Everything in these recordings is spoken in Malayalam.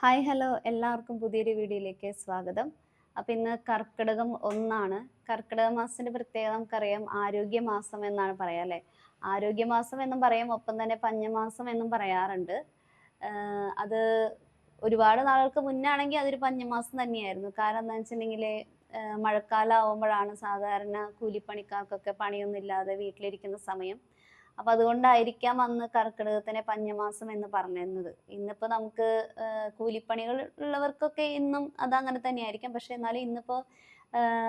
Hi hello. എല്ലാവർക്കും പുതിയൊരു വീഡിയോയിലേക്ക് സ്വാഗതം. അപ്പം ഇന്ന് കർക്കിടകം ഒന്നാണ്. കർക്കിടക മാസത്തിന്റെ പ്രത്യേകത നമുക്കറിയാം. ആരോഗ്യ മാസം എന്നാണ് പറയാം അല്ലേ? ആരോഗ്യ മാസം എന്നും പറയും. ഒപ്പം തന്നെ പഞ്ഞമാസം എന്നും പറയാറുണ്ട്. അത് ഒരുപാട് നാളുകൾക്ക് മുന്നാണെങ്കിൽ അതൊരു പഞ്ഞമാസം തന്നെയായിരുന്നു. കാരണം എന്താ വെച്ചിട്ടുണ്ടെങ്കിൽ മഴക്കാലം ആവുമ്പോഴാണ് സാധാരണ കൂലിപ്പണിക്കാർക്കൊക്കെ പണിയൊന്നും ഇല്ലാതെ വീട്ടിലിരിക്കുന്ന സമയം. അപ്പൊ അതുകൊണ്ടായിരിക്കാം അന്ന് കർക്കിടകത്തിനെ പഞ്ഞമാസം എന്ന് പറഞ്ഞിരുന്നത്. ഇന്നിപ്പോ നമുക്ക് കൂലിപ്പണികൾ ഉള്ളവർക്കൊക്കെ ഇന്നും അതങ്ങനെ തന്നെയായിരിക്കാം. പക്ഷെ എന്നാലും ഇന്നിപ്പോ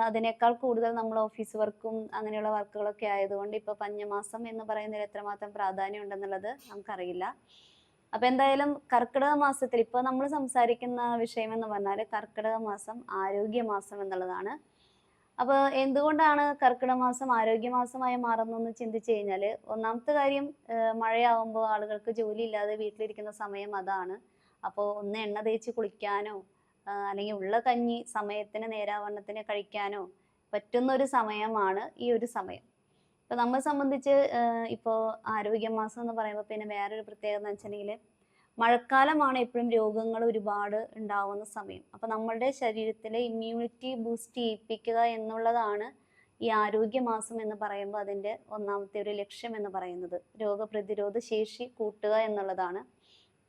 അതിനേക്കാൾ കൂടുതൽ നമ്മൾ ഓഫീസ് വർക്കും അങ്ങനെയുള്ള വർക്കുകളൊക്കെ ആയതുകൊണ്ട് ഇപ്പൊ പഞ്ഞമാസം എന്ന് പറയുന്നതിൽ എത്രമാത്രം പ്രാധാന്യം ഉണ്ടെന്നുള്ളത് നമുക്കറിയില്ല. അപ്പൊ എന്തായാലും കർക്കിടക മാസത്തിൽ ഇപ്പൊ നമ്മൾ സംസാരിക്കുന്ന വിഷയം എന്ന് പറഞ്ഞാൽ കർക്കിടക മാസം ആരോഗ്യ മാസം എന്നുള്ളതാണ്. അപ്പൊ എന്തുകൊണ്ടാണ് കർക്കിടക മാസം ആരോഗ്യ മാസമായി മാറുന്നതെന്ന് ചിന്തിച്ചു കഴിഞ്ഞാൽ ഒന്നാമത്തെ കാര്യം മഴയാവുമ്പോൾ ആളുകൾക്ക് ജോലി ഇല്ലാതെ വീട്ടിലിരിക്കുന്ന സമയം അതാണ്. അപ്പോൾ ഒന്ന് എണ്ണ തേച്ച് കുളിക്കാനോ അല്ലെങ്കിൽ ഉള്ള കഞ്ഞി സമയത്തിന് നേരാവണ്ണത്തിന് കഴിക്കാനോ പറ്റുന്ന ഒരു സമയമാണ് ഈ ഒരു സമയം. ഇപ്പൊ നമ്മെ സംബന്ധിച്ച് ഇപ്പോൾ ആരോഗ്യ മാസം എന്ന് പറയുമ്പോൾ പിന്നെ വേറൊരു പ്രത്യേകത എന്ന് വെച്ചിട്ടുണ്ടെങ്കിൽ മഴക്കാലമാണ് എപ്പോഴും രോഗങ്ങൾ ഒരുപാട് ഉണ്ടാവുന്ന സമയം. അപ്പൊ നമ്മളുടെ ശരീരത്തിലെ ഇമ്മ്യൂണിറ്റി ബൂസ്റ്റ് ചെയ്യിപ്പിക്കുക എന്നുള്ളതാണ് ഈ ആരോഗ്യ മാസം എന്ന് പറയുമ്പോൾ അതിന്റെ ഒന്നാമത്തെ ഒരു ലക്ഷ്യം എന്ന് പറയുന്നത്. രോഗപ്രതിരോധ ശേഷി കൂട്ടുക എന്നുള്ളതാണ്.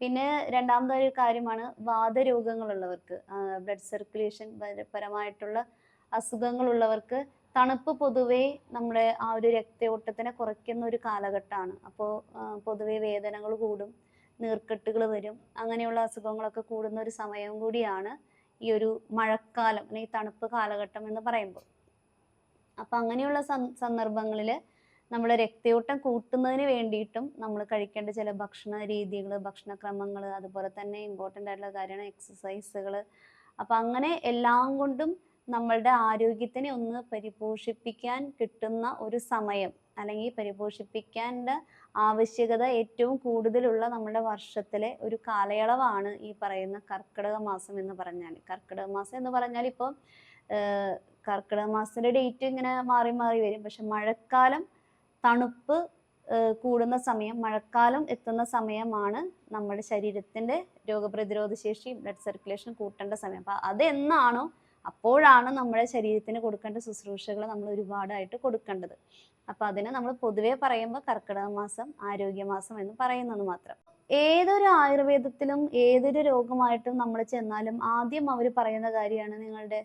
പിന്നെ രണ്ടാമത്തെ ഒരു കാര്യമാണ് വാതരോഗങ്ങളുള്ളവർക്ക് ബ്ലഡ് സർക്കുലേഷൻ പരമായിട്ടുള്ള അസുഖങ്ങളുള്ളവർക്ക് തണുപ്പ് പൊതുവേ നമ്മുടെ ആ ഒരു രക്തയോട്ടത്തിനെ കുറയ്ക്കുന്ന ഒരു കാലഘട്ടമാണ്. അപ്പോൾ പൊതുവേ വേദനകൾ കൂടും നീർക്കെട്ടുകൾ വരും. അങ്ങനെയുള്ള അസുഖങ്ങളൊക്കെ കൂടുന്ന ഒരു സമയം കൂടിയാണ് ഈ ഒരു മഴക്കാലം അല്ലെങ്കിൽ തണുപ്പ് കാലഘട്ടം എന്ന് പറയുമ്പോൾ. അപ്പം അങ്ങനെയുള്ള സന്ദർഭങ്ങളിൽ നമ്മൾ രക്തയോട്ടം കൂട്ടുന്നതിന് വേണ്ടിയിട്ടും നമ്മൾ കഴിക്കേണ്ട ചില ഭക്ഷണ രീതികൾ ഭക്ഷണക്രമങ്ങൾ അതുപോലെ തന്നെ ഇമ്പോർട്ടന്റ് ആയിട്ടുള്ള കാര്യമാണ് എക്സസൈസുകൾ അപ്പം അങ്ങനെ എല്ലാം കൊണ്ടും നമ്മളുടെ ആരോഗ്യത്തിനെ ഒന്ന് പരിപോഷിപ്പിക്കാൻ കിട്ടുന്ന ഒരു സമയം അല്ലെങ്കിൽ പരിപോഷിപ്പിക്കേണ്ട ആവശ്യകത ഏറ്റവും കൂടുതലുള്ള നമ്മുടെ വർഷത്തിലെ ഒരു കാലയളവാണ് ഈ പറയുന്ന കർക്കിടക മാസം എന്ന് പറഞ്ഞാൽ കർക്കിടക മാസം എന്ന് പറഞ്ഞാൽ ഇപ്പം കർക്കിടക മാസത്തിന്റെ ഡേറ്റ് ഇങ്ങനെ മാറി മാറി വരും. പക്ഷെ മഴക്കാലം തണുപ്പ് കൂടുന്ന സമയം മഴക്കാലം എത്തുന്ന സമയമാണ് നമ്മുടെ ശരീരത്തിന്റെ രോഗപ്രതിരോധ ശേഷിയും ബ്ലഡ് സർക്കുലേഷൻ കൂട്ടേണ്ട സമയം. അപ്പൊ അതെന്നാണോ അപ്പോഴാണ് നമ്മുടെ ശരീരത്തിന് കൊടുക്കേണ്ട ശുശ്രൂഷകൾ നമ്മൾ ഒരുപാടായിട്ട് കൊടുക്കേണ്ടത്. അപ്പൊ അതിനെ നമ്മൾ പൊതുവേ പറയുമ്പോൾ കർക്കിടക മാസം ആരോഗ്യ മാസം എന്ന് പറയുന്നത് മാത്രം. ഏതൊരു ആയുർവേദത്തിലും ഏതൊരു രോഗമായിട്ടും നമ്മൾ ചെന്നാലും ആദ്യം അവർ പറയുന്ന കാര്യമാണ് നിങ്ങളുടെ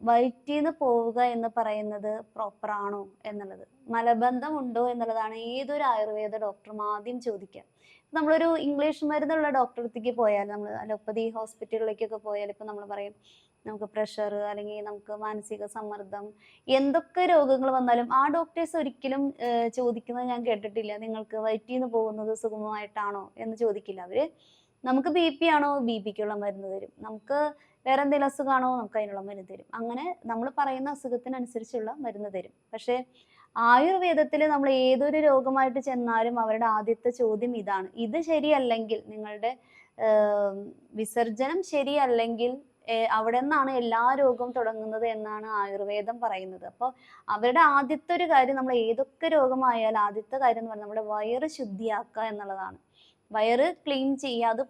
വയറ്റിൽ നിന്ന് പോവുക എന്ന് പറയുന്നത് പ്രോപ്പറാണോ എന്നുള്ളത്. മലബന്ധം ഉണ്ടോ എന്നുള്ളതാണ് ഏതൊരു ആയുർവേദ ഡോക്ടറും ആദ്യം ചോദിക്കുക. നമ്മളൊരു ഇംഗ്ലീഷ് മരുന്നുള്ള ഡോക്ടറെ അടുത്തേക്ക് പോയാൽ നമ്മൾ അലോപ്പതി ഹോസ്പിറ്റലിലേക്കൊക്കെ പോയാൽ ഇപ്പം നമ്മൾ പറയും നമുക്ക് പ്രഷർ അല്ലെങ്കിൽ നമുക്ക് മാനസിക സമ്മർദ്ദം എന്തൊക്കെ രോഗങ്ങൾ വന്നാലും ആ ഡോക്ടേഴ്സ് ഒരിക്കലും ചോദിക്കുന്നത് ഞാൻ കേട്ടിട്ടില്ല. നിങ്ങൾക്ക് വയറ്റിൽ നിന്ന് പോകുന്നത് സുഗമമായിട്ടാണോ എന്ന് ചോദിക്കില്ല. അവർ നമുക്ക് ബി പി ആണോ? ബി പിക്കുള്ള മരുന്ന് തരും. നമുക്ക് വേറെ എന്തെങ്കിലും അസുഖമാണോ? നമുക്ക് അതിനുള്ള മരുന്ന് തരും. അങ്ങനെ നമ്മൾ പറയുന്ന അസുഖത്തിനനുസരിച്ചുള്ള മരുന്ന് തരും. പക്ഷേ ആയുർവേദത്തിൽ നമ്മൾ ഏതൊരു രോഗമായിട്ട് ചെന്നാലും അവരുടെ ആദ്യത്തെ ചോദ്യം ഇതാണ്. ഇത് ശരിയല്ലെങ്കിൽ നിങ്ങളുടെ വിസർജനം ശരിയല്ലെങ്കിൽ അവിടെ നിന്നാണ് എല്ലാ രോഗവും തുടങ്ങുന്നത് എന്നാണ് ആയുർവേദം പറയുന്നത്. അപ്പോൾ അവരുടെ ആദ്യത്തെ ഒരു കാര്യം നമ്മൾ ഏതൊക്കെ രോഗമായാലും ആദ്യത്തെ കാര്യം എന്ന് പറഞ്ഞാൽ നമ്മുടെ വയറ് ശുദ്ധിയാക്കുക എന്നുള്ളതാണ്. വയറ് ക്ലീൻ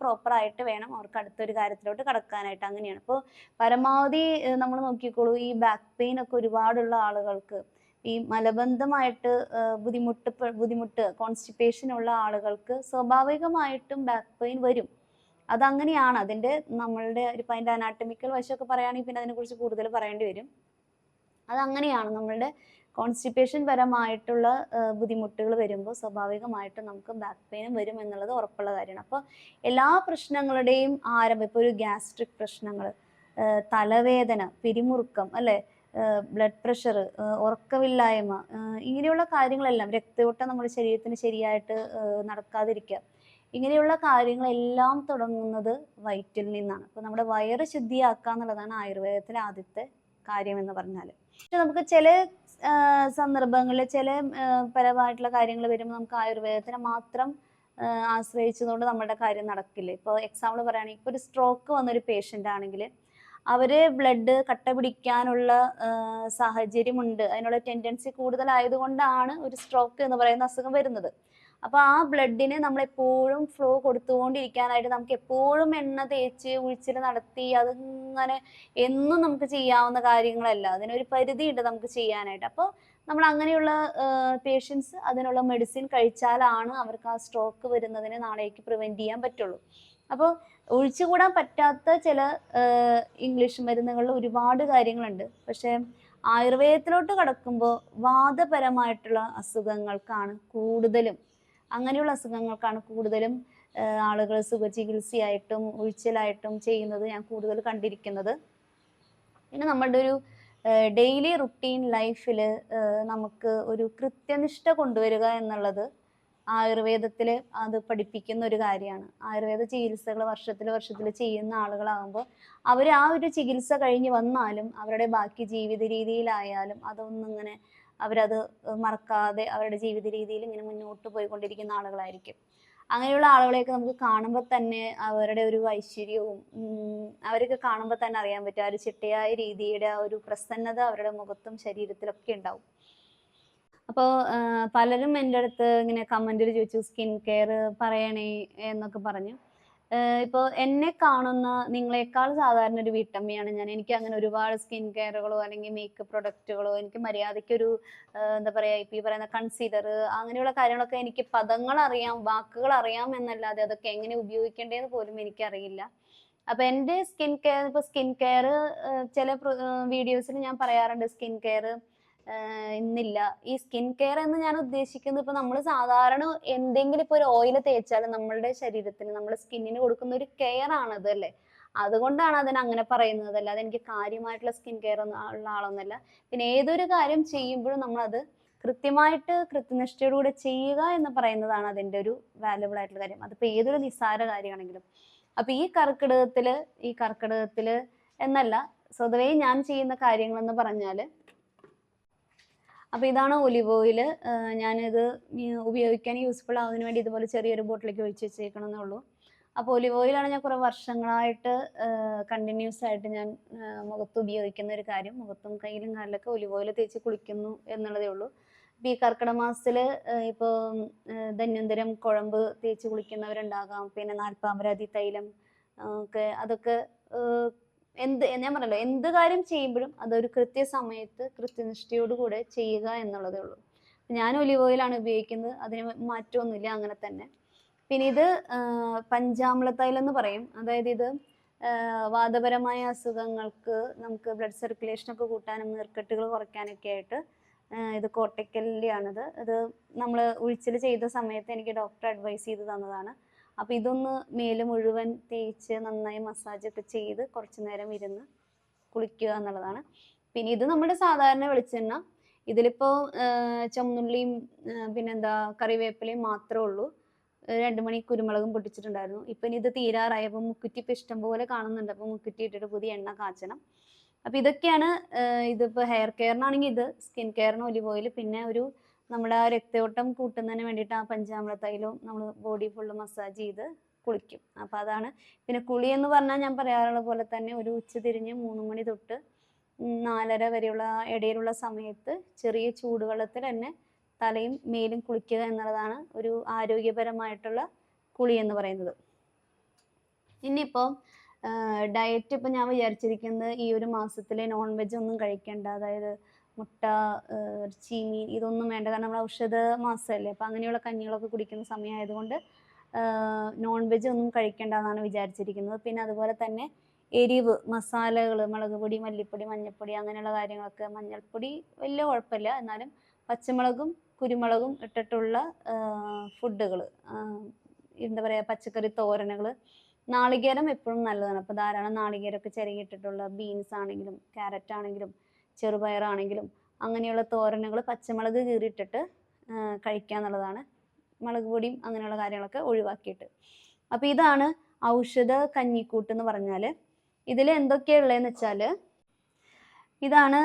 പ്രോപ്പർ ആയിട്ട് വേണം അവർക്ക് അടുത്തൊരു കാര്യത്തിലോട്ട് കടക്കാനായിട്ട്. അങ്ങനെയാണ്. അപ്പോൾ പരമാവധി നമ്മൾ നോക്കിക്കോളൂ ഈ ബാക്ക് പെയിൻ ഒക്കെ ഒരുപാടുള്ള ആളുകൾക്ക് ഈ മലബന്ധമായിട്ട് ബുദ്ധിമുട്ട് ബുദ്ധിമുട്ട് കോൺസ്റ്റിപ്പേഷൻ ഉള്ള ആളുകൾക്ക് സ്വാഭാവികമായിട്ടും ബാക്ക് പെയിൻ വരും. അതങ്ങനെയാണ്. അതിന്റെ നമ്മളുടെ ഇപ്പം അതിന്റെ അനാട്ടമിക്കൽ വശമൊക്കെ പറയുകയാണെങ്കിൽ പിന്നെ അതിനെക്കുറിച്ച് കൂടുതൽ പറയേണ്ടി വരും. അതങ്ങനെയാണ് നമ്മളുടെ കോൺസ്റ്റിപ്പേഷൻ പരമായിട്ടുള്ള ബുദ്ധിമുട്ടുകൾ വരുമ്പോൾ സ്വാഭാവികമായിട്ടും നമുക്ക് ബാക്ക് പെയിനും വരും എന്നുള്ളത് ഉറപ്പുള്ള കാര്യമാണ്. അപ്പോൾ എല്ലാ പ്രശ്നങ്ങളുടെയും ആരംഭം ഇപ്പോൾ ഒരു ഗ്യാസ്ട്രിക് പ്രശ്നങ്ങൾ തലവേദന പിരിമുറുക്കം അല്ലേ? ബ്ലഡ് പ്രഷർ ഉറക്കമില്ലായ്മ ഇങ്ങനെയുള്ള കാര്യങ്ങളെല്ലാം രക്തയോട്ടം നമ്മുടെ ശരീരത്തിന് ശരിയായിട്ട് നടക്കാതിരിക്കുക ഇങ്ങനെയുള്ള കാര്യങ്ങളെല്ലാം തുടങ്ങുന്നത് വയറ്റിൽ നിന്നാണ്. അപ്പോൾ നമ്മുടെ വയറ് ശുദ്ധിയാക്കുക എന്നുള്ളതാണ് ആയുർവേദത്തിലെ ആദ്യത്തെ കാര്യം എന്ന് പറഞ്ഞാൽ പക്ഷെ നമുക്ക് ചില സന്ദർഭങ്ങളിൽ ചില പരമായിട്ടുള്ള കാര്യങ്ങൾ വരുമ്പോൾ നമുക്ക് ആയുർവേദത്തിനെ മാത്രം ആശ്രയിച്ചതുകൊണ്ട് നമ്മുടെ കാര്യം നടക്കില്ല. ഇപ്പോൾ എക്സാമ്പിൾ പറയുകയാണെങ്കിൽ ഇപ്പോൾ ഒരു സ്ട്രോക്ക് വന്നൊരു പേഷ്യന്റ് ആണെങ്കിൽ അവർ ബ്ലഡ് കട്ട പിടിക്കാനുള്ള സാഹചര്യമുണ്ട്. അതിനുള്ള ടെൻഡൻസി കൂടുതലായതുകൊണ്ടാണ് ഒരു സ്ട്രോക്ക് എന്ന് പറയുന്ന അസുഖം വരുന്നത്. അപ്പോൾ ആ ബ്ലഡിന് നമ്മൾ എപ്പോഴും ഫ്ലോ കൊടുത്തുകൊണ്ടിരിക്കാനായിട്ട് നമുക്ക് എപ്പോഴും എണ്ണ തേച്ച് ഉഴിച്ചിൽ നടത്തി അതിങ്ങനെ എന്നും നമുക്ക് ചെയ്യാവുന്ന കാര്യങ്ങളല്ല. അതിനൊരു പരിധിയുണ്ട് നമുക്ക് ചെയ്യാനായിട്ട്. അപ്പോൾ നമ്മൾ അങ്ങനെയുള്ള പേഷ്യൻസ് അതിനുള്ള മെഡിസിൻ കഴിച്ചാലാണ് അവർക്ക് ആ സ്ട്രോക്ക് വരുന്നതിനെ നാളേക്ക് പ്രിവെന്റ് ചെയ്യാൻ പറ്റുള്ളൂ. അപ്പോൾ ഒഴിച്ചുകൂടാൻ പറ്റാത്ത ചില ഇംഗ്ലീഷ് മരുന്നുകളിൽ ഒരുപാട് കാര്യങ്ങളുണ്ട്. പക്ഷേ ആയുർവേദത്തിലോട്ട് കടക്കുമ്പോൾ വാദപരമായിട്ടുള്ള അസുഖങ്ങൾക്കാണ് കൂടുതലും അങ്ങനെയുള്ള അസുഖങ്ങൾക്കാണ് കൂടുതലും ആളുകൾ സുഖചികിത്സയായിട്ടും ഉഴിച്ചിലായിട്ടും ചെയ്യുന്നത് ഞാൻ കൂടുതൽ കണ്ടിരിക്കുന്നത്. പിന്നെ നമ്മളുടെ ഒരു ഡെയിലി റുട്ടീൻ ലൈഫിൽ നമുക്ക് ഒരു കൃത്യനിഷ്ഠ കൊണ്ടുവരിക എന്നുള്ളത് ആയുർവേദത്തിൽ അത് പഠിപ്പിക്കുന്ന ഒരു കാര്യമാണ്. ആയുർവേദ ചികിത്സകൾ വർഷത്തിൽ വർഷത്തിൽ ചെയ്യുന്ന ആളുകളാകുമ്പോൾ അവർ ആ ഒരു ചികിത്സ കഴിഞ്ഞ് വന്നാലും അവരുടെ ബാക്കി ജീവിത രീതിയിലായാലും അതൊന്നും ഇങ്ങനെ അവരത് മറക്കാതെ അവരുടെ ജീവിത രീതിയിൽ ഇങ്ങനെ മുന്നോട്ട് പോയിക്കൊണ്ടിരിക്കുന്ന ആളുകളായിരിക്കും. അങ്ങനെയുള്ള ആളുകളെയൊക്കെ നമുക്ക് കാണുമ്പോൾ തന്നെ അവരുടെ ഒരു ഐശ്വര്യവും അവരൊക്കെ കാണുമ്പോൾ തന്നെ അറിയാൻ പറ്റും. ആ ഒരു ചിട്ടയായ രീതിയുടെ ആ ഒരു പ്രസന്നത അവരുടെ മുഖത്തും ശരീരത്തിലൊക്കെ ഉണ്ടാവും. അപ്പോൾ പലരും എന്റെ അടുത്ത് ഇങ്ങനെ കമന്റിൽ ചോദിച്ചു സ്കിൻ കെയർ പറയണേ എന്നൊക്കെ പറഞ്ഞു. ഇപ്പോൾ എന്നെ കാണുന്ന നിങ്ങളെക്കാൾ സാധാരണ ഒരു വീട്ടമ്മയാണ് ഞാൻ. എനിക്ക് അങ്ങനെ ഒരുപാട് സ്കിൻ കെയറുകളോ അല്ലെങ്കിൽ മേക്കപ്പ് പ്രൊഡക്റ്റുകളോ എനിക്ക് മര്യാദയ്ക്കൊരു ഒരു എന്താ പറയുക ഇപ്പം ഈ പറയുന്ന കൺസീലർ അങ്ങനെയുള്ള കാര്യങ്ങളൊക്കെ എനിക്ക് പദങ്ങൾ അറിയാം വാക്കുകൾ അറിയാം എന്നല്ലാതെ അതൊക്കെ എങ്ങനെ ഉപയോഗിക്കേണ്ടതെന്ന് പോലും എനിക്കറിയില്ല. അപ്പൊ എന്റെ സ്കിൻ കെയർ ഇപ്പൊ സ്കിൻ കെയർ ചില വീഡിയോസിൽ ഞാൻ പറയാറുണ്ട് സ്കിൻ കെയർ ഇന്നില്ല. ഈ സ്കിൻ കെയർ എന്ന് ഞാൻ ഉദ്ദേശിക്കുന്നത് ഇപ്പൊ നമ്മൾ സാധാരണ എന്തെങ്കിലും ഇപ്പൊ ഒരു ഓയിൽ തേച്ചാലും നമ്മളുടെ ശരീരത്തിന് നമ്മുടെ സ്കിന്നിന് കൊടുക്കുന്ന ഒരു കെയർ ആണത് അല്ലേ? അതുകൊണ്ടാണ് അതിന് അങ്ങനെ പറയുന്നത്. അല്ലാതെ എനിക്ക് കാര്യമായിട്ടുള്ള സ്കിൻ കെയർ ഉള്ള ആളൊന്നുമല്ല. പിന്നെ ഏതൊരു കാര്യം ചെയ്യുമ്പോഴും നമ്മളത് കൃത്യമായിട്ട് കൃത്യനിഷ്ഠയോടുകൂടെ ചെയ്യുക എന്ന് പറയുന്നതാണ് അതിന്റെ ഒരു വാല്യുബിൾ ആയിട്ടുള്ള കാര്യം. അതിപ്പോൾ ഏതൊരു നിസ്സാര കാര്യമാണെങ്കിലും. അപ്പൊ ഈ കർക്കിടകത്തിൽ ഈ കർക്കിടകത്തിൽ എന്നല്ല സ്വതവേ ഞാൻ ചെയ്യുന്ന കാര്യങ്ങൾ എന്ന് പറഞ്ഞാൽ അപ്പൊ ഇതാണ് ഒലിവ് ഓയിൽ ഞാനിത് ഉപയോഗിക്കാൻ യൂസ്ഫുൾ ആവുന്നതിന് വേണ്ടി ഇതുപോലെ ചെറിയൊരു ബോട്ടിലേക്ക് ഒഴിച്ച് വെച്ചേക്കണമെന്നേ ഉള്ളൂ. അപ്പോൾ ഒലിവ് ഓയിലാണ് ഞാൻ കുറേ വർഷങ്ങളായിട്ട് കണ്ടിന്യൂസ് ആയിട്ട് ഞാൻ മുഖത്ത് ഉപയോഗിക്കുന്ന ഒരു കാര്യം. മുഖത്തും കയ്യിലും കാലിലൊക്കെ ഒലിവ് ഓയിൽ തേച്ച് കുളിക്കുന്നു എന്നുള്ളതേ ഉള്ളൂ. ഇപ്പോൾ ഈ കർക്കിടക മാസത്തിൽ ഇപ്പോൾ ധന്വന്തരം കുഴമ്പ് തേച്ച് കുളിക്കുന്നവരുണ്ടാകാം. പിന്നെ നാൽപ്പാമരാതി തൈലം ഒക്കെ അതൊക്കെ എന്ത് ഞാൻ പറഞ്ഞല്ലോ എന്ത് കാര്യം ചെയ്യുമ്പോഴും അതൊരു കൃത്യസമയത്ത് കൃത്യനിഷ്ഠയോടുകൂടെ ചെയ്യുക എന്നുള്ളതേ ഉള്ളൂ. ഞാൻ ഒലിവ് ഓയിലാണ് ഉപയോഗിക്കുന്നത് അതിന് മാറ്റമൊന്നുമില്ല അങ്ങനെ തന്നെ. പിന്നെ ഇത് പഞ്ചാമ്ല തൈലം എന്ന് പറയും. അതായത് ഇത് വാദപരമായ അസുഖങ്ങൾക്ക് നമുക്ക് ബ്ലഡ് സർക്കുലേഷൻ ഒക്കെ കൂട്ടാനും നീർക്കെട്ടുകൾ കുറയ്ക്കാനൊക്കെ ആയിട്ട് ഇത് കോട്ടയ്ക്കലിന്റെ ആണിത് ഇത് നമ്മൾ ഉഴിച്ചിൽ ചെയ്ത സമയത്ത് എനിക്ക് ഡോക്ടർ അഡ്വൈസ് ചെയ്ത് തന്നതാണ്. അപ്പോൾ ഇതൊന്ന് മേൽ മുഴുവൻ തേച്ച് നന്നായി മസാജ് ഒക്കെ ചെയ്ത് കുറച്ചു നേരം ഇരുന്ന് കുളിക്കുക എന്നുള്ളതാണ്. പിന്നെ ഇത് നമ്മുടെ സാധാരണ വെളിച്ചെണ്ണ. ഇതിലിപ്പോ ചുമന്നുള്ളിയും പിന്നെന്താ കറിവേപ്പിലയും മാത്രമേ ഉള്ളൂ. രണ്ടു മണി കുരുമുളകും പൊട്ടിച്ചിട്ടുണ്ടായിരുന്നു. ഇപ്പം ഇനി ഇത് തീരാറായപ്പോൾ മുക്കുറ്റി ഇപ്പം ഇഷ്ടംപോലെ കാണുന്നുണ്ട്. അപ്പോൾ മുക്കുറ്റി ഇട്ടിട്ട് പുതിയ എണ്ണ കാച്ചണം. അപ്പോൾ ഇതൊക്കെയാണ് ഇതിപ്പോൾ ഹെയർ കെയറിനാണെങ്കിൽ ഇത് സ്കിൻ കെയറിന് ഒലിവ് ഓയിൽ പിന്നെ ഒരു നമ്മുടെ ആ രക്തയോട്ടം കൂട്ടുന്നതിന് വേണ്ടിയിട്ട് ആ പഞ്ചാമൃത തൈലവും നമ്മൾ ബോഡി ഫുള്ള് മസാജ് ചെയ്ത് കുളിക്കും. അപ്പോൾ അതാണ്. പിന്നെ കുളി എന്ന് പറഞ്ഞാൽ ഞാൻ പറയാറുള്ള പോലെ തന്നെ ഒരു ഉച്ച തിരിഞ്ഞ് മൂന്ന് മണി തൊട്ട് നാലര വരെയുള്ള ഇടയിലുള്ള സമയത്ത് ചെറിയ ചൂടുവെള്ളത്തിൽ തന്നെ തലയും മേലും കുളിക്കുക എന്നുള്ളതാണ് ഒരു ആരോഗ്യപരമായിട്ടുള്ള കുളി എന്ന് പറയുന്നത്. ഇനിയിപ്പോൾ ഡയറ്റ് ഇപ്പം ഞാൻ വിചാരിച്ചിരിക്കുന്നത് ഈ ഒരു മാസത്തിൽ നോൺ വെജ് ഒന്നും കഴിക്കേണ്ട. അതായത് മുട്ട ചീമീൻ ഇതൊന്നും വേണ്ട. കാരണം നമ്മൾ ഔഷധ മാസമല്ലേ. അപ്പം അങ്ങനെയുള്ള കഞ്ഞികളൊക്കെ കുടിക്കുന്ന സമയമായതുകൊണ്ട് നോൺ വെജ് ഒന്നും കഴിക്കേണ്ട എന്നാണ് വിചാരിച്ചിരിക്കുന്നത്. പിന്നെ അതുപോലെ തന്നെ എരിവ് മസാലകൾ മുളക് പൊടി മല്ലിപ്പൊടി മഞ്ഞൾപ്പൊടി അങ്ങനെയുള്ള കാര്യങ്ങളൊക്കെ മഞ്ഞൾപ്പൊടി വലിയ കുഴപ്പമില്ല. എന്നാലും പച്ചമുളകും കുരുമുളകും ഇട്ടിട്ടുള്ള ഫുഡുകൾ എന്താ പറയുക പച്ചക്കറി തോരനുകൾ നാളികേരം എപ്പോഴും നല്ലതാണ്. അപ്പോൾ ധാരാളം നാളികേരമൊക്കെ ചിരകിയിട്ടിട്ടുള്ള ബീൻസ് ആണെങ്കിലും ക്യാരറ്റ് ആണെങ്കിലും ചെറുപയറാണെങ്കിലും അങ്ങനെയുള്ള തോരനുകൾ പച്ചമുളക് കീറിയിട്ടിട്ട് കഴിക്കുക എന്നുള്ളതാണ്. മുളക് പൊടിയും അങ്ങനെയുള്ള കാര്യങ്ങളൊക്കെ ഒഴിവാക്കിയിട്ട്. അപ്പോൾ ഇതാണ് ഔഷധ കഞ്ഞിക്കൂട്ട് എന്ന് പറഞ്ഞാൽ ഇതിൽ എന്തൊക്കെയുള്ളതെന്ന് വെച്ചാൽ ഇതാണ്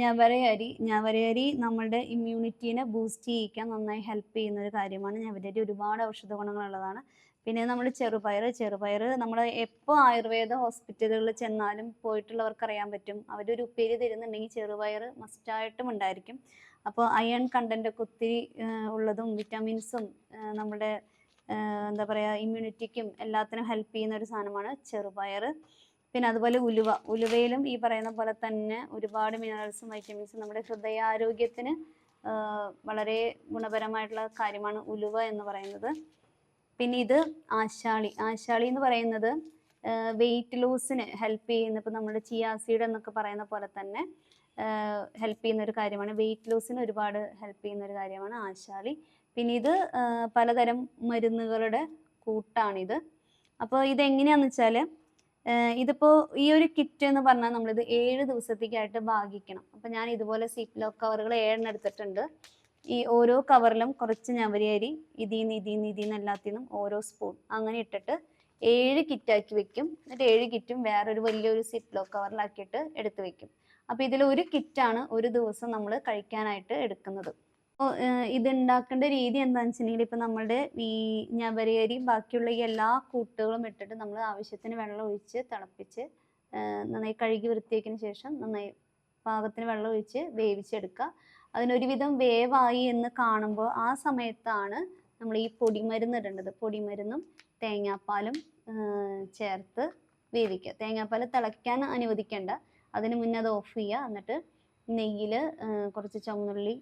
ഞവരയരി. ഞവരയരി നമ്മളുടെ ഇമ്മ്യൂണിറ്റീനെ ബൂസ്റ്റ് ചെയ്യിക്കാൻ നന്നായി ഹെൽപ്പ് ചെയ്യുന്ന ഒരു കാര്യമാണ്. ഞവരയരി ഒരുപാട് ഔഷധ ഗുണങ്ങളുള്ളതാണ്. പിന്നെ നമ്മൾ ചെറുപയർ ചെറുപയർ നമ്മൾ എപ്പോൾ ആയുർവേദ ഹോസ്പിറ്റലുകളിൽ ചെന്നാലും പോയിട്ടുള്ളവർക്ക് അറിയാൻ പറ്റും. അവരൊരു ഉപ്പേരി തരുന്നുണ്ടെങ്കിൽ ചെറുപയർ മസ്റ്റായിട്ടും ഉണ്ടായിരിക്കും. അപ്പോൾ അയൺ കണ്ടന്റ് ഒക്കെ ഒത്തിരി ഉള്ളതും വിറ്റാമിൻസും നമ്മുടെ എന്താ പറയുക ഇമ്മ്യൂണിറ്റിക്കും എല്ലാത്തിനും ഹെൽപ്പ് ചെയ്യുന്ന ഒരു സാധനമാണ് ചെറുപയർ. പിന്നെ അതുപോലെ ഉലുവ ഉലുവയിലും ഈ പറയുന്ന പോലെ തന്നെ ഒരുപാട് മിനറൽസും വൈറ്റമിൻസും നമ്മുടെ ഹൃദയാരോഗ്യത്തിന് വളരെ ഗുണപരമായിട്ടുള്ള കാര്യമാണ് ഉലുവ എന്ന് പറയുന്നത്. പിന്നെ ഇത് ആശാളി ആശാളി എന്ന് പറയുന്നത് വെയിറ്റ് ലോസിന് ഹെൽപ്പ് ചെയ്യുന്ന ഇപ്പം നമ്മുടെ ചിയാസീഡ് എന്നൊക്കെ പറയുന്ന പോലെ തന്നെ ഹെൽപ്പ് ചെയ്യുന്ന ഒരു കാര്യമാണ്. വെയിറ്റ് ലോസിന് ഒരുപാട് ഹെൽപ്പ് ചെയ്യുന്ന ഒരു കാര്യമാണ് ആശാളി. പിന്നെ ഇത് പലതരം മരുന്നുകളുടെ കൂട്ടാണിത് അപ്പോൾ ഇതെങ്ങനെയാണെന്ന് വെച്ചാൽ ഇതിപ്പോൾ ഈ ഒരു കിറ്റ് എന്ന് പറഞ്ഞാൽ നമ്മളിത് ഏഴ് ദിവസത്തേക്കായിട്ട് ഭാഗിക്കണം. അപ്പോൾ ഞാൻ ഇതുപോലെ സിപ്ലോ കവറുകൾ ഏഴെണ്ണം എടുത്തിട്ടുണ്ട്. ഈ ഓരോ കവറിലും കുറച്ച് ഞവരിയരി ഇതിന്ന് ഇതിന്ന് ഇതിന്ന് എല്ലാത്തിനും ഓരോ സ്പൂൺ അങ്ങനെ ഇട്ടിട്ട് ഏഴ് കിറ്റാക്കി വെക്കും. എന്നിട്ട് ഏഴ് കിറ്റും വേറൊരു വലിയൊരു സിപ്ലോ കവറിലാക്കിയിട്ട് എടുത്ത് വെക്കും. അപ്പോൾ ഇതിൽ ഒരു കിറ്റാണ് ഒരു ദിവസം നമ്മൾ കഴിക്കാനായിട്ട് എടുക്കുന്നത്. അപ്പോൾ ഇത് ഉണ്ടാക്കേണ്ട രീതി എന്താണെന്ന് വെച്ചിട്ടുണ്ടെങ്കിൽ ഇപ്പം നമ്മളുടെ ഈ ഞവരയരി ബാക്കിയുള്ള എല്ലാ കൂട്ടുകളും ഇട്ടിട്ട് നമ്മൾ ആവശ്യത്തിന് വെള്ളം ഒഴിച്ച് തിളപ്പിച്ച് നന്നായി കഴുകി വൃത്തിയാക്കിയതിന് ശേഷം നന്നായി പാകത്തിന് വെള്ളം ഒഴിച്ച് വേവിച്ചെടുക്കുക. അതിനൊരുവിധം വേവായി എന്ന് കാണുമ്പോൾ ആ സമയത്താണ് നമ്മൾ ഈ പൊടിമരുന്ന് ഇടേണ്ടത്. പൊടിമരുന്നും തേങ്ങാപ്പാലും ചേർത്ത് വേവിക്കുക. തേങ്ങാപ്പാൽ തിളയ്ക്കാൻ അനുവദിക്കേണ്ട. അതിന് മുന്നേ അത് ഓഫ് ചെയ്യുക. എന്നിട്ട് നെയ്യിൽ കുറച്ച് ചുവന്നുള്ളി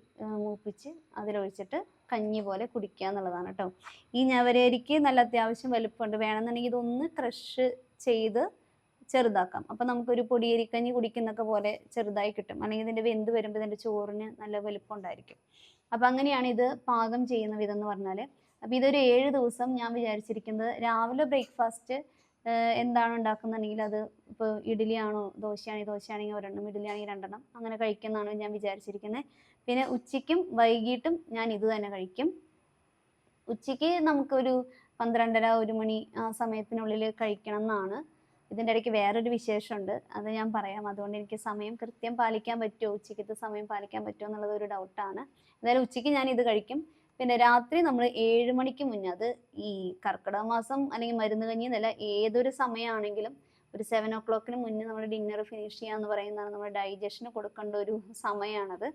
മൂപ്പിച്ച് അതിലൊഴിച്ചിട്ട് കഞ്ഞി പോലെ കുടിക്കുക എന്നുള്ളതാണ് കേട്ടോ ഈ ഞവരരിക്ക് നല്ല അത്യാവശ്യം വലുപ്പമുണ്ട്. വേണമെന്നുണ്ടെങ്കിൽ ഇതൊന്ന് ക്രഷ് ചെയ്ത് ചെറുതാക്കാം. അപ്പം നമുക്കൊരു പൊടിയരിക്കഞ്ഞി കുടിക്കുന്നൊക്കെ പോലെ ചെറുതായി കിട്ടും. അല്ലെങ്കിൽ ഇതിന്റെ വെന്ത് വരുമ്പോൾ ഇതിന്റെ ചോറിന് നല്ല വലുപ്പം ഉണ്ടായിരിക്കും അപ്പം അങ്ങനെയാണ് ഇത് പാകം ചെയ്യുന്ന വിധം എന്ന് പറഞ്ഞാൽ അപ്പം ഇതൊരു ഏഴ് ദിവസം ഞാൻ വിചാരിച്ചിരിക്കുന്നത് രാവിലെ ബ്രേക്ക്ഫാസ്റ്റ് എന്താണ് ഉണ്ടാക്കുന്നുണ്ടെങ്കിൽ അത് ഇപ്പോൾ ഇഡ്ഡലിയാണോ ദോശയാണെങ്കിൽ ദോശയാണെങ്കിൽ ഒരെണ്ണം ഇഡ്ഡലിയാണെങ്കിൽ രണ്ടെണ്ണം അങ്ങനെ കഴിക്കുന്നതാണ് ഞാൻ വിചാരിച്ചിരിക്കുന്നത് പിന്നെ ഉച്ചയ്ക്കും വൈകിട്ടും ഞാൻ ഇത് തന്നെ കഴിക്കും. ഉച്ചയ്ക്ക് നമുക്കൊരു പന്ത്രണ്ടര ഒരു മണി ആ സമയത്തിനുള്ളിൽ കഴിക്കണം എന്നാണ്. ഇതിന്റെ ഇടയ്ക്ക് വേറൊരു വിശേഷമുണ്ട്. അത് ഞാൻ പറയാം. അതുകൊണ്ട് എനിക്ക് സമയം കൃത്യം പാലിക്കാൻ പറ്റുമോ? ഉച്ചയ്ക്കത്തെ സമയം പാലിക്കാൻ പറ്റുമോ എന്നുള്ളത് ഒരു ഡൗട്ടാണ് എന്തായാലും ഉച്ചയ്ക്ക് ഞാൻ ഇത് കഴിക്കും. പിന്നെ രാത്രി നമ്മൾ ഏഴ് മണിക്ക് മുന്നേ അത് ഈ കർക്കിടക മാസം അല്ലെങ്കിൽ മരുന്ന് കഞ്ഞി എന്നല്ല ഏതൊരു സമയമാണെങ്കിലും ഒരു സെവൻ ഓ ക്ലോക്കിന് മുന്നേ നമ്മൾ ഡിന്നർ ഫിനിഷ് ചെയ്യാന്ന് പറയുന്നതാണ് നമ്മുടെ ഡൈജഷന് കൊടുക്കേണ്ട ഒരു സമയമാണത്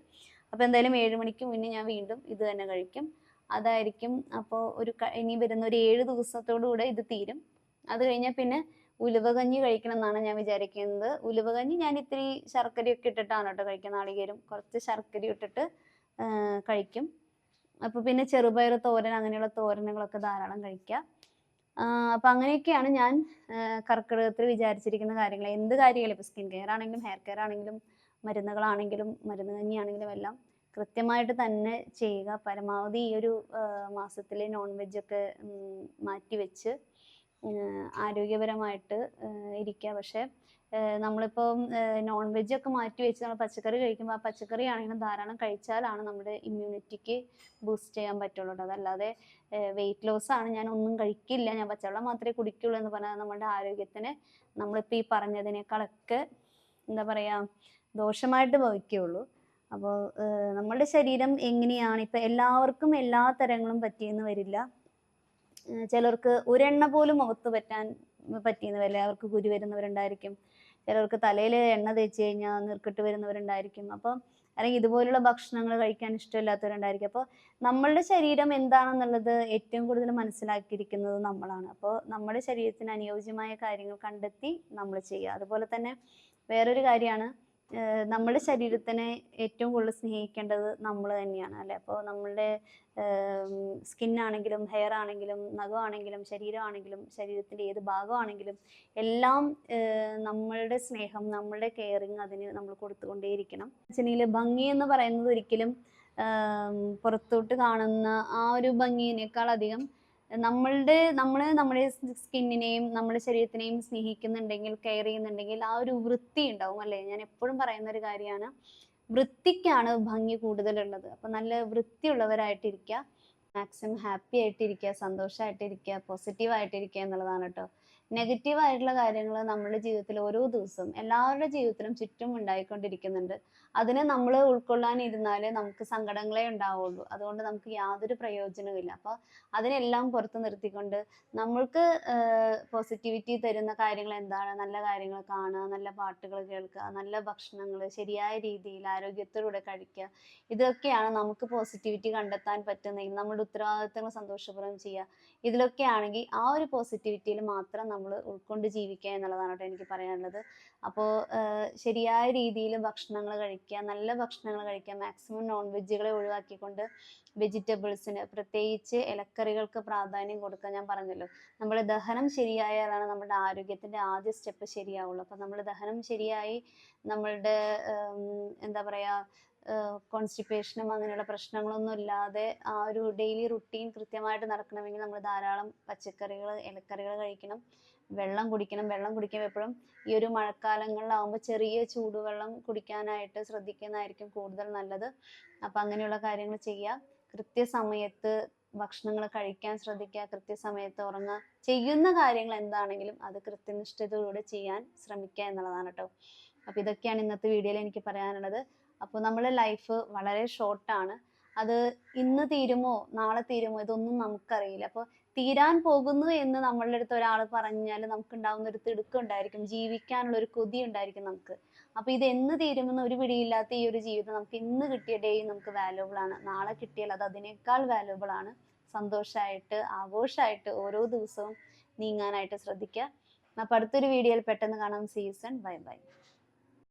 അപ്പോൾ എന്തായാലും ഏഴ് മണിക്ക് മുന്നേ ഞാൻ വീണ്ടും ഇത് തന്നെ കഴിക്കും. അതായിരിക്കും അപ്പോൾ ഒരു ഇനി വരുന്ന ഒരു ഏഴ് ദിവസത്തോടു കൂടെ ഇത് തീരും. അത് കഴിഞ്ഞാൽ പിന്നെ ഉലുവകഞ്ഞി കഴിക്കണം എന്നാണ് ഞാൻ വിചാരിക്കുന്നത്. ഉലുവകഞ്ഞി ഞാൻ ഇത്തിരി ശർക്കരയൊക്കെ ഇട്ടിട്ടാണ് കേട്ടോ കഴിക്കുന്നത്. നാളികേരം കുറച്ച് ശർക്കര ഇട്ടിട്ട് കഴിക്കും. അപ്പോൾ പിന്നെ ചെറുപയർ തോരൻ അങ്ങനെയുള്ള തോരനുകളൊക്കെ ധാരാളം കഴിക്കുക അപ്പം അങ്ങനെയൊക്കെയാണ് ഞാൻ കർക്കിടകത്തിൽ വിചാരിച്ചിരിക്കുന്ന കാര്യങ്ങൾ. എന്ത് കാര്യങ്ങളും ഇപ്പോൾ സ്കിൻ കെയർ ആണെങ്കിലും ഹെയർ കെയർ ആണെങ്കിലും മരുന്നുകളാണെങ്കിലും മരുന്ന് കഞ്ഞിയാണെങ്കിലും എല്ലാം കൃത്യമായിട്ട് തന്നെ ചെയ്യുക. പരമാവധി ഈ ഒരു മാസത്തിൽ നോൺ വെജൊക്കെ മാറ്റി വെച്ച് ആരോഗ്യപരമായിട്ട് ഇരിക്കുക. പക്ഷേ നമ്മളിപ്പോൾ നോൺ വെജ് ഒക്കെ മാറ്റി വെച്ച് നമ്മൾ പച്ചക്കറി കഴിക്കുമ്പോൾ ആ പച്ചക്കറി ആണെങ്കിലും ധാരാളം കഴിച്ചാലാണ് നമ്മുടെ ഇമ്മ്യൂണിറ്റിക്ക് ബൂസ്റ്റ് ചെയ്യാൻ പറ്റുള്ളൂ. അതല്ലാതെ വെയിറ്റ് ലോസ് ആണ്. ഞാൻ ഒന്നും കഴിക്കില്ല. ഞാൻ പച്ചവെള്ളം മാത്രമേ കുടിക്കുള്ളൂ എന്ന് പറഞ്ഞാൽ നമ്മുടെ ആരോഗ്യത്തിന് നമ്മളിപ്പോൾ ഈ പറഞ്ഞതിനേക്കാളൊക്കെ എന്താ പറയുക ദോഷമായിട്ട് ഭവിക്കുകയുള്ളൂ. അപ്പോൾ നമ്മളുടെ ശരീരം എങ്ങനെയാണ്? ഇപ്പം എല്ലാവർക്കും എല്ലാ തരങ്ങളും പറ്റിയെന്ന് വരില്ല. ചിലർക്ക് ഒരെണ്ണ പോലും മുഖത്ത് പറ്റാൻ പറ്റിയെന്ന് വരില്ല. അവർക്ക് കുരു വരുന്നവരുണ്ടായിരിക്കും. ചിലർക്ക് തലയിൽ എണ്ണ തേച്ച് കഴിഞ്ഞാൽ നീർക്കെട്ട് വരുന്നവരുണ്ടായിരിക്കും. അപ്പം അല്ലെങ്കിൽ ഇതുപോലുള്ള ഭക്ഷണങ്ങൾ കഴിക്കാൻ ഇഷ്ടമില്ലാത്തവരുണ്ടായിരിക്കും. അപ്പോൾ നമ്മളുടെ ശരീരം എന്താണെന്നുള്ളത് ഏറ്റവും കൂടുതൽ മനസ്സിലാക്കിയിരിക്കുന്നത് നമ്മളാണ്. അപ്പോൾ നമ്മുടെ ശരീരത്തിന് അനുയോജ്യമായ കാര്യങ്ങൾ കണ്ടെത്തി നമ്മൾ ചെയ്യുക. അതുപോലെ തന്നെ വേറൊരു കാര്യമാണ് നമ്മുടെ ശരീരത്തിനെ ഏറ്റവും കൂടുതൽ സ്നേഹിക്കേണ്ടത് നമ്മൾ തന്നെയാണ് അല്ലേ? അപ്പോൾ നമ്മളുടെ സ്കിന്നാണെങ്കിലും ഹെയർ ആണെങ്കിലും നഖമാണെങ്കിലും ശരീരമാണെങ്കിലും ശരീരത്തിന്റെ ഏത് ഭാഗമാണെങ്കിലും എല്ലാം നമ്മളുടെ സ്നേഹം നമ്മളുടെ കെയറിങ് അതിന് നമ്മൾ കൊടുത്തുകൊണ്ടേയിരിക്കണം. വെച്ചിട്ടുണ്ടെങ്കിൽ ഭംഗി എന്ന് പറയുന്നത് ഒരിക്കലും പുറത്തോട്ട് കാണുന്ന ആ ഒരു ഭംഗിയേക്കാൾ അധികം നമ്മളുടെ നമ്മൾ നമ്മുടെ സ്കിന്നിനെയും നമ്മുടെ ശരീരത്തിനെയും സ്നേഹിക്കുന്നുണ്ടെങ്കിൽ കെയർ ചെയ്യുന്നുണ്ടെങ്കിൽ ആ ഒരു വൃത്തി ഉണ്ടാവും അല്ലേ? ഞാൻ എപ്പോഴും പറയുന്ന ഒരു കാര്യമാണ്. വൃത്തിക്കാണ് ഭംഗി കൂടുതലുള്ളത്. അപ്പം നല്ല വൃത്തിയുള്ളവരായിട്ടിരിക്കുക മാക്സിമം ഹാപ്പി ആയിട്ടിരിക്കുക സന്തോഷമായിട്ടിരിക്കുക പോസിറ്റീവ് ആയിട്ടിരിക്കുക എന്നുള്ളതാണ് കേട്ടോ നെഗറ്റീവ് ആയിട്ടുള്ള കാര്യങ്ങൾ നമ്മുടെ ജീവിതത്തിൽ ഓരോ ദിവസവും എല്ലാവരുടെ ജീവിതത്തിലും ചുറ്റും ഉണ്ടായിക്കൊണ്ടിരിക്കുന്നുണ്ട്. അതിനെ നമ്മൾ ഉൾക്കൊള്ളാൻ ഉൾക്കൊള്ളാനിരുന്നാലേ നമുക്ക് സങ്കടങ്ങളെ ഉണ്ടാവുള്ളൂ. അതുകൊണ്ട് നമുക്ക് യാതൊരു പ്രയോജനവുമില്ല അപ്പോൾ അതിനെല്ലാം പുറത്ത് നിർത്തിക്കൊണ്ട് നമ്മൾക്ക് പോസിറ്റിവിറ്റി തരുന്ന കാര്യങ്ങൾ എന്താണ്? നല്ല കാര്യങ്ങൾ കാണുക നല്ല പാട്ടുകൾ കേൾക്കുക നല്ല ഭക്ഷണങ്ങൾ ശരിയായ രീതിയിൽ ആരോഗ്യത്തോടെ കഴിക്കുക. ഇതൊക്കെയാണ് നമുക്ക് പോസിറ്റിവിറ്റി കണ്ടെത്താൻ പറ്റുന്നതെങ്കിൽ നമ്മുടെ ഉത്തരവാദിത്തങ്ങൾ സന്തോഷപൂർവം ചെയ്യുക. ഇതിലൊക്കെ ആണെങ്കിൽ ആ ഒരു പോസിറ്റിവിറ്റിയിൽ മാത്രം നമ്മൾ ഉൾക്കൊണ്ട് ജീവിക്കുക എന്നുള്ളതാണ് കേട്ടോ എനിക്ക് പറയാനുള്ളത്. അപ്പോൾ ശരിയായ രീതിയിൽ ഭക്ഷണങ്ങൾ കഴിക്കുക നല്ല ഭക്ഷണങ്ങൾ കഴിക്കുക മാക്സിമം നോൺ വെജുകളെ ഒഴിവാക്കിക്കൊണ്ട് വെജിറ്റബിൾസിന് പ്രത്യേകിച്ച് ഇലക്കറികൾക്ക് പ്രാധാന്യം കൊടുക്കാൻ ഞാൻ പറഞ്ഞല്ലോ. നമ്മൾ ദഹനം ശരിയായാലാണ് നമ്മുടെ ആരോഗ്യത്തിന്റെ ആദ്യ സ്റ്റെപ്പ് ശരിയാവുള്ളൂ. അപ്പം നമ്മൾ ദഹനം ശരിയായി നമ്മളുടെ എന്താ പറയാ കോൺസ്റ്റിപ്പേഷനും അങ്ങനെയുള്ള പ്രശ്നങ്ങളൊന്നും ഇല്ലാതെ ആ ഒരു ഡെയിലി റുട്ടീൻ കൃത്യമായിട്ട് നടക്കണമെങ്കിൽ നമ്മൾ ധാരാളം പച്ചക്കറികൾ ഇലക്കറികൾ കഴിക്കണം. വെള്ളം കുടിക്കണം. വെള്ളം കുടിക്കുമ്പോൾ എപ്പോഴും ഈ ഒരു മഴക്കാലങ്ങളിലാവുമ്പോൾ ചെറിയ ചൂടുവെള്ളം കുടിക്കാനായിട്ട് ശ്രദ്ധിക്കുന്നതായിരിക്കും കൂടുതൽ നല്ലത്. അപ്പം അങ്ങനെയുള്ള കാര്യങ്ങൾ ചെയ്യുക കൃത്യസമയത്ത് ഭക്ഷണങ്ങൾ കഴിക്കാൻ ശ്രദ്ധിക്കുക കൃത്യസമയത്ത് ഉറങ്ങുക ചെയ്യുന്ന കാര്യങ്ങൾ എന്താണെങ്കിലും അത് കൃത്യനിഷ്ഠതയോടെ ചെയ്യാൻ ശ്രമിക്കുക എന്നുള്ളതാണ് കേട്ടോ. അപ്പോൾ ഇതൊക്കെയാണ് ഇന്നത്തെ വീഡിയോയിൽ എനിക്ക് പറയാനുള്ളത്. അപ്പോൾ നമ്മുടെ ലൈഫ് വളരെ ഷോർട്ടാണ് അത് ഇന്ന് തീരുമോ നാളെ തീരുമോ ഇതൊന്നും നമുക്കറിയില്ല. അപ്പോൾ തീരാൻ പോകുന്നു എന്ന് നമ്മളുടെ അടുത്ത് ഒരാൾ പറഞ്ഞാൽ നമുക്ക് ഉണ്ടാവുന്ന ഒരു തിടുക്കം ഉണ്ടായിരിക്കും. ജീവിക്കാനുള്ള ഒരു കൊതി ഉണ്ടായിരിക്കും നമുക്ക്. അപ്പൊ ഇത് എന്ന് തീരുമെന്ന് ഒരു പിടിയില്ലാത്ത ഈ ഒരു ജീവിതം നമുക്ക് ഇന്ന് കിട്ടിയ ഡേ നമുക്ക് വാല്യുബിൾ ആണ്. നാളെ കിട്ടിയാൽ അത് അതിനേക്കാൾ വാല്യുബിൾ ആണ്. സന്തോഷമായിട്ട് ആഘോഷമായിട്ട് ഓരോ ദിവസവും നീങ്ങാനായിട്ട് ശ്രദ്ധിക്കുക അപ്പൊ അടുത്തൊരു വീഡിയോയിൽ പെട്ടെന്ന് കാണാം. Season bye bye